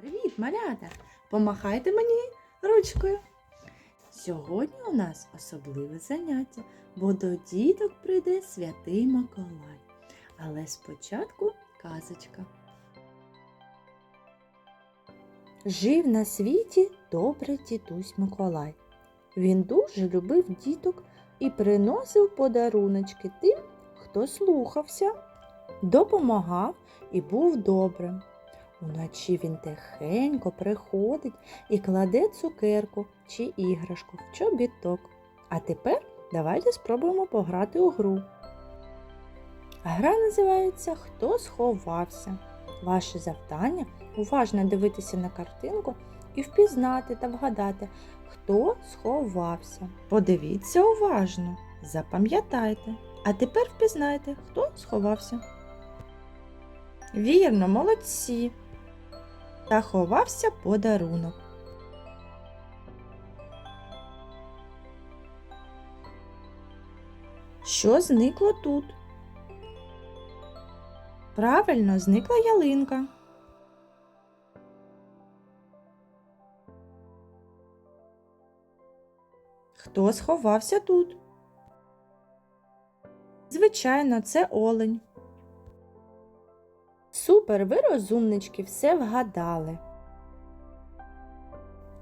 Привіт, малята! Помахайте мені ручкою. Сьогодні у нас особливе заняття, бо до діток прийде святий Миколай. Але спочатку казочка. Жив на світі добрий дідусь Миколай. Він дуже любив діток і приносив подаруночки тим, хто слухався, допомагав і був добрим. Уночі він тихенько приходить і кладе цукерку чи іграшку в чобіток. А тепер давайте спробуємо пограти у гру. Гра називається Хто сховався. Ваше завдання уважно дивитися на картинку і впізнати та вгадати, хто сховався. Подивіться уважно, запам'ятайте. А тепер впізнайте, хто сховався. Вірно, молодці. Та ховався подарунок. Що зникло тут? Правильно, зникла ялинка. Хто сховався тут? Звичайно, це олень. Супер, ви розумнички, все вгадали.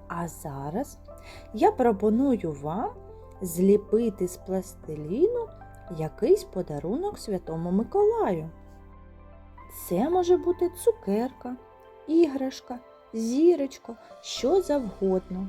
А зараз я пропоную вам зліпити з пластиліну якийсь подарунок Святому Миколаю. Це може бути цукерка, іграшка, зірочко, що завгодно.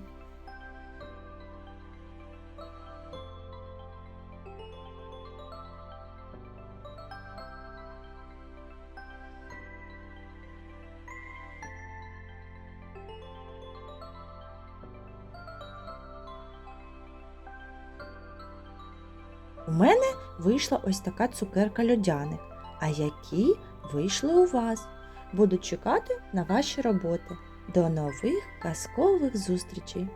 У мене вийшла ось така цукерка льодяник. А які вийшли у вас? Буду чекати на ваші роботи. До нових казкових зустрічей!